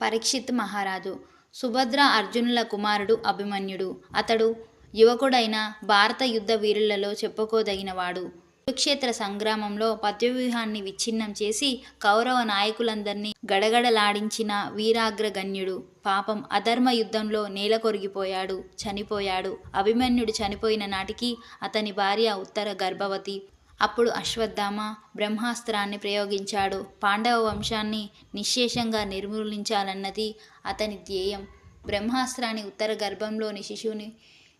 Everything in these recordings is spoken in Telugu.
పరీక్షిత్ మహారాజు. సుభద్ర అర్జునుల కుమారుడు అభిమన్యుడు. అతడు యువకుడైన భారత యుద్ధ వీరులలో చెప్పుకోదగినవాడు. కురుక్షేత్ర సంగ్రామంలో పద్యవ్యూహాన్ని విచ్ఛిన్నం చేసి కౌరవ నాయకులందరినీ గడగడలాడించిన వీరాగ్రగణ్యుడు. పాపం అధర్మ యుద్ధంలో నేల కొరిగిపోయాడు చనిపోయాడు. అభిమన్యుడు చనిపోయిన నాటికి అతని భార్య ఉత్తర గర్భవతి. అప్పుడు అశ్వత్థామ బ్రహ్మాస్త్రాన్ని ప్రయోగించాడు. పాండవ వంశాన్ని నిశ్శేషంగా నిర్మూలించాలన్నది అతని ధ్యేయం. బ్రహ్మాస్త్రాన్ని ఉత్తర గర్భంలోని శిశువుని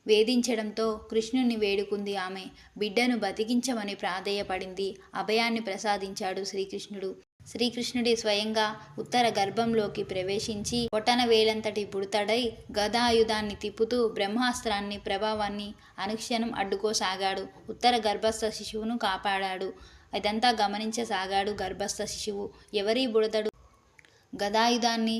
వేధించడంతో కృష్ణుని వేడుకుంది ఆమె. బిడ్డను బతికించమని ప్రాధేయపడింది. అభయాన్ని ప్రసాదించాడు శ్రీకృష్ణుడు. శ్రీకృష్ణుడి స్వయంగా ఉత్తర గర్భంలోకి ప్రవేశించి ఒటన వేలంతటి పుడతడై గదాయుధాన్ని తిప్పుతూ బ్రహ్మాస్త్రాన్ని ప్రభావాన్ని అనుక్షణం అడ్డుకోసాగాడు. ఉత్తర గర్భస్థ శిశువును కాపాడాడు. ఇదంతా గమనించసాగాడు గర్భస్థ శిశువు. ఎవరి బుడతడు గదాయుధాన్ని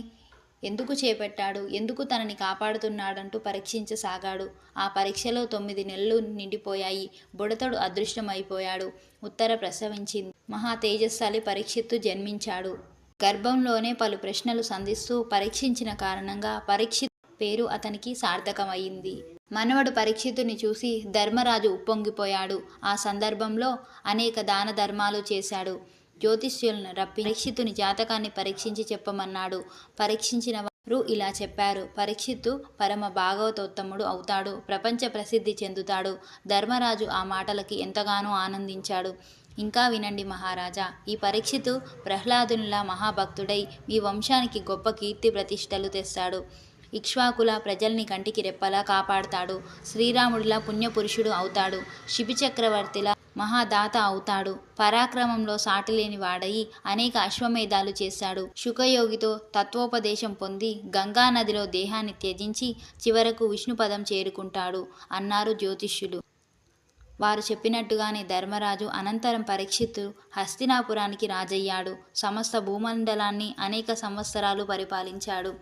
ఎందుకు చేపట్టాడు? ఎందుకు తనని కాపాడుతున్నాడంటూ పరీక్షించసాగాడు ఆ పరీక్షలో తొమ్మిది నెలలు నిండిపోయాయి. బుడతడు అదృష్టమైపోయాడు. ఉత్తర ప్రసవించింది. మహా తేజస్సాలి పరీక్షిత్తు జన్మించాడు. గర్భంలోనే పలు ప్రశ్నలు సంధిస్తూ పరీక్షించిన కారణంగా పరీక్షిత్ పేరు అతనికి సార్థకమైంది మనవడు పరీక్షితుని చూసి ధర్మరాజు ఉప్పొంగిపోయాడు. ఆ సందర్భంలో అనేక దాన ధర్మాలు చేశాడు. జ్యోతిష్యులను రప్పి పరీక్షితుని జాతకాన్ని పరీక్షించి చెప్పమన్నాడు. పరీక్షించిన వారు ఇలా చెప్పారు. పరీక్షిత్తు పరమ భాగవతోత్తముడు అవుతాడు. ప్రపంచ ప్రసిద్ధి చెందుతాడు. ధర్మరాజు ఆ మాటలకి ఎంతగానో ఆనందించాడు. ఇంకా వినండి మహారాజా ఈ పరీక్షితు ప్రహ్లాదునిలా మహాభక్తుడై మీ వంశానికి గొప్ప కీర్తి ప్రతిష్టలు తెస్తాడు. ఇక్ష్వాకుల ప్రజల్ని కంటికి రెప్పలా కాపాడుతాడు. శ్రీరాముడిలా పుణ్యపురుషుడు అవుతాడు. శిబిచక్రవర్తిలా మహాదాత అవుతాడు. పరాక్రమంలో సాటిలేని వాడయి అనేక అశ్వమేధాలు చేశాడు. శుకయోగితో తత్వోపదేశం పొంది గంగానదిలో దేహాన్ని త్యజించి చివరకు విష్ణుపదం చేరుకుంటాడు అన్నారు జ్యోతిష్యులు. వారు చెప్పినట్టుగానే ధర్మరాజు అనంతరం పరీక్షిత్తు హస్తినాపురానికి రాజయ్యాడు. సమస్త భూమండలాన్ని అనేక సంవత్సరాలు పరిపాలించాడు.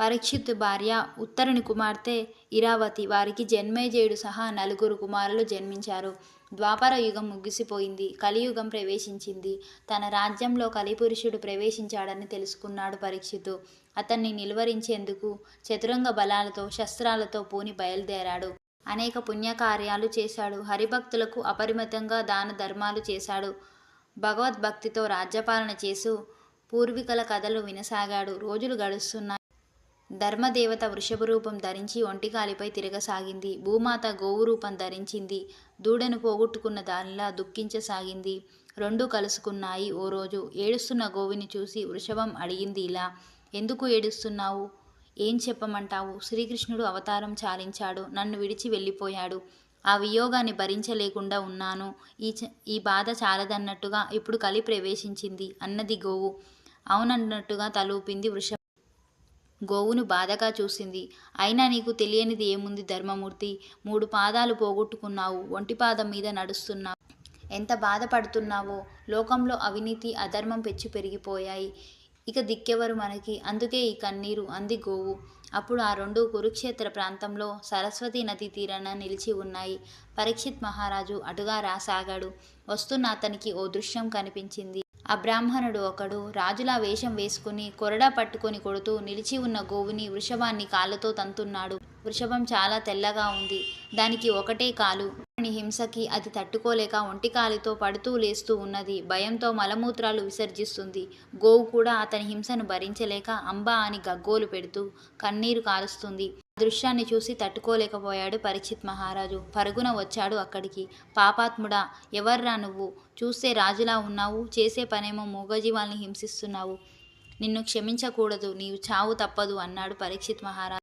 పరీక్షిత్తు భార్య ఉత్తరుని కుమార్తె ఇరావతి వారికి జన్మేజయుడు సహా నలుగురు కుమారులు జన్మించారు. ద్వాపర యుగం ముగిసిపోయింది. కలియుగం ప్రవేశించింది. తన రాజ్యంలో కలిపురుషుడు ప్రవేశించాడని తెలుసుకున్నాడు పరీక్షితు. అతన్ని నిలువరించేందుకు చతురంగ బలాలతో శస్త్రాలతో పూని బయలుదేరాడు. అనేక పుణ్యకార్యాలు చేశాడు. హరిభక్తులకు అపరిమితంగా దాన ధర్మాలు చేశాడు. భగవద్భక్తితో రాజ్యపాలన చేస్తూ పూర్వీకుల కథలు వినసాగాడు. రోజులు గడుస్తున్నాయి. ధర్మదేవత వృషభ రూపం ధరించి ఒంటికాలిపై తిరగసాగింది. భూమాత గోవు రూపం ధరించింది. దూడను పోగొట్టుకున్న దానిలా దుఃఖించసాగింది. రెండు కలుసుకున్నాయి. ఓ రోజు ఏడుస్తున్న గోవిని చూసి వృషభం అడిగింది ఇలా ఎందుకు ఏడుస్తున్నావు? ఏం చెప్పమంటావు? శ్రీకృష్ణుడు అవతారం చాలించాడు. నన్ను విడిచి వెళ్ళిపోయాడు. ఆ వియోగాన్ని భరించలేకుండా ఉన్నాను. ఈ చ ఈ బాధ చాలదన్నట్టుగా ఇప్పుడు కలి ప్రవేశించింది అన్నది గోవు. అవునన్నట్టుగా తలూపింది వృషభం. గోవును బాధగా చూసింది. అయినా నీకు తెలియనిది ఏముంది ధర్మమూర్తి? మూడు పాదాలు పోగొట్టుకున్నావు ఒంటి పాదం మీద నడుస్తున్నావు. ఎంత బాధపడుతున్నావో? లోకంలో అవినీతి అధర్మం పెచ్చి పెరిగిపోయాయి. ఇక దిక్కెవరు మనకి? అందుకే ఈ కన్నీరు అంది గోవు. అప్పుడు ఆ రెండు కురుక్షేత్ర ప్రాంతంలో సరస్వతి నది తీరాన నిలిచి ఉన్నాయి. పరీక్షిత్ మహారాజు అటుగా రాసాగాడు. వస్తున్న అతనికి ఓ దృశ్యం కనిపించింది. ఆ బ్రాహ్మణుడు ఒకడు రాజులా వేషం వేసుకుని కొరడా పట్టుకొని కొడుతూ నిలిచి ఉన్న గోవుని వృషభాన్ని కాళ్ళతో తంతున్నాడు. వృషభం చాలా తెల్లగా ఉంది. దానికి ఒకటే కాలు. హింసకి అది తట్టుకోలేక ఒంటి కాలితో పడుతూ లేస్తూ ఉన్నది. భయంతో మలమూత్రాలు విసర్జిస్తుంది. గోవు కూడా అతని హింసను భరించలేక అంబా అని గగ్గోలు పెడుతూ కన్నీరు కారుస్తుంది. దృశ్యాన్ని చూసి తట్టుకోలేకపోయాడు పరిచిత్ మహారాజు. పరుగున వచ్చాడు అక్కడికి. పాపాత్ముడా ఎవర్రా నువ్వు? చూస్తే రాజులా ఉన్నావు చేసే పనేమో మూగజీవాల్ని హింసిస్తున్నావు. నిన్ను క్షమించకూడదు నీవు చావు తప్పదు అన్నాడు పరీక్షిత్ మహారాజు.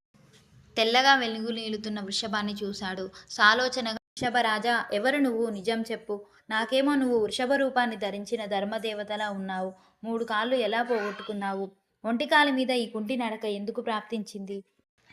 తెల్లగా వెలుగు నీలుతున్న వృషభాన్ని చూశాడు. సాలోచనగా వృషభరాజా ఎవరు నువ్వు? నిజం చెప్పు. నాకేమో నువ్వు వృషభ రూపాన్ని ధరించిన ధర్మదేవతలా ఉన్నావు. మూడు కాళ్ళు ఎలా పోగొట్టుకున్నావు? ఒంటికాల మీద ఈ కుంటి నడక ఎందుకు ప్రాప్తించింది?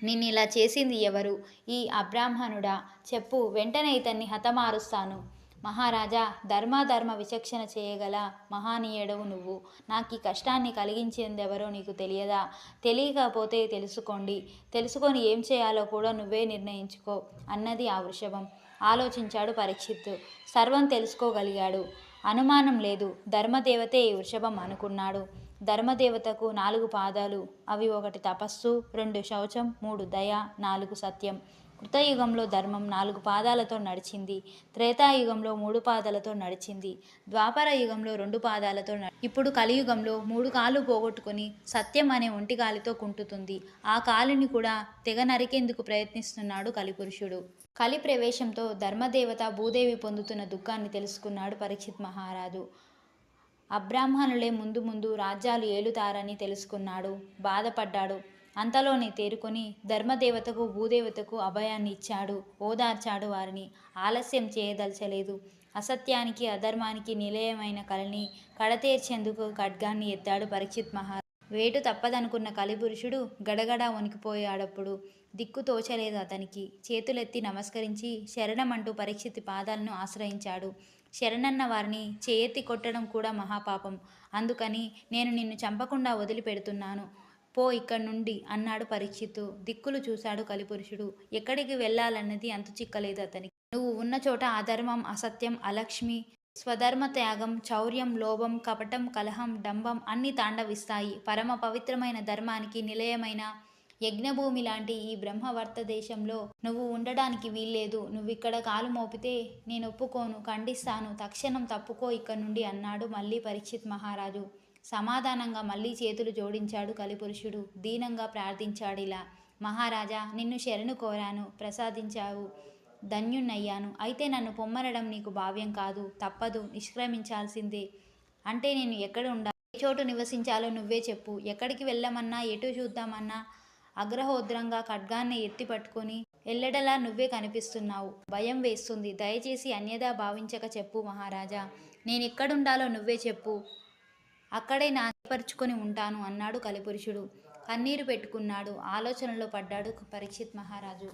నిన్ను ఇలా చేసింది ఎవరు? ఈ అబ్రాహ్మణుడా చెప్పు వెంటనే ఇతన్ని హతమారుస్తాను. మహారాజా ధర్మాధర్మ విచక్షణ చేయగల మహానీయుడవు నువ్వు. నాకు ఈ కష్టాన్ని కలిగించేందెవరో నీకు తెలియదా? తెలియకపోతే తెలుసుకోండి. తెలుసుకొని ఏం చేయాలో కూడా నువ్వే నిర్ణయించుకో అన్నది ఆ వృషభం. ఆలోచించాడు పరీక్షిత్తు. సర్వం తెలుసుకోగలిగాడు. అనుమానం లేదు. ధర్మదేవతే ఈ వృషభం అనుకున్నాడు. ధర్మదేవతకు నాలుగు పాదాలు. అవి ఒకటి తపస్సు రెండు శౌచం మూడు దయ నాలుగు సత్యం. కృతయుగంలో ధర్మం నాలుగు పాదాలతో నడిచింది. త్రేతాయుగంలో మూడు పాదాలతో నడిచింది. ద్వాపర యుగంలో రెండు పాదాలతో ఇప్పుడు కలియుగంలో మూడు కాళ్ళు పోగొట్టుకుని సత్యం అనే ఒంటి కాలితో కుంటుతుంది. ఆ కాలిని కూడా తెగ నరికేందుకు ప్రయత్నిస్తున్నాడు కలిపురుషుడు. కలి ప్రవేశంతో ధర్మదేవత భూదేవి పొందుతున్న దుఃఖాన్ని తెలుసుకున్నాడు పరీక్షిత్ మహారాజు. అబ్రాహ్మణులే ముందు ముందు రాజ్యాలు ఏలుతారని తెలుసుకున్నాడు. బాధపడ్డాడు. అంతలోనే తేరుకొని ధర్మదేవతకు భూదేవతకు అభయాన్ని ఇచ్చాడు ఓదార్చాడు వారిని. ఆలస్యం చేయదలచలేదు. అసత్యానికి అధర్మానికి నిలయమైన కళని కడతేర్చేందుకు ఖడ్గాన్ని ఎత్తాడు పరీక్షిత్ మహా వేటు తప్పదనుకున్న కలిపురుషుడు గడగడ వణికిపోయాడప్పుడు దిక్కు తోచలేదు అతనికి. చేతులెత్తి నమస్కరించి శరణమంటూ పరీక్షిత్ పాదాలను ఆశ్రయించాడు. శరణన్న వారిని చేయెత్తి కొట్టడం కూడా మహాపాపం. అందుకని నేను నిన్ను చంపకుండా వదిలిపెడుతున్నాను. పో ఇక్కడి నుండి అన్నాడు పరీక్షిత్తు. దిక్కులు చూశాడు కలిపురుషుడు. ఎక్కడికి వెళ్ళాలన్నది అంతు చిక్కలేదు అతనికి. నువ్వు ఉన్న చోట అధర్మం అసత్యం అలక్ష్మి స్వధర్మ త్యాగం చౌర్యం లోభం కపటం కలహం డంబం అన్ని తాండవిస్తాయి. పరమ పవిత్రమైన ధర్మానికి నిలయమైన యజ్ఞభూమి లాంటి ఈ బ్రహ్మవర్త దేశంలో నువ్వు ఉండడానికి వీల్లేదు. నువ్విక్కడ కాలు మోపితే నేను ఒప్పుకోను ఖండిస్తాను. తక్షణం తప్పుకో ఇక్కడ నుండి అన్నాడు మళ్ళీ పరీక్షిత్ మహారాజు. సమాధానంగా మళ్ళీ చేతులు జోడించాడు కలిపురుషుడు. దీనంగా ప్రార్థించాడిలా మహారాజా నిన్ను శరణు కోరాను ప్రసాదించావు ధన్యుణ్ణయ్యాను. అయితే నన్ను పొమ్మనడం నీకు భావ్యం కాదు తప్పదు నిష్క్రమించాల్సిందే. అంటే నేను ఎక్కడ ఉండాలి ఏ చోటు నివసించాలో నువ్వే చెప్పు. ఎక్కడికి వెళ్ళమన్నా ఎటు చూద్దామన్నా అగ్రహోద్రంగా ఖడ్గాన్ని ఎత్తి పట్టుకొని ఎల్లడలా నువ్వే కనిపిస్తున్నావు. భయం వేస్తుంది. దయచేసి అన్యదా భావించక చెప్పు మహారాజా. నేను ఎక్కడుండాలో నువ్వే చెప్పు. అక్కడే నాపరుచుకొని ఉంటాను అన్నాడు కలిపురుషుడు. కన్నీరు పెట్టుకున్నాడు. ఆలోచనలో పడ్డాడు పరీక్షిత్ మహారాజు.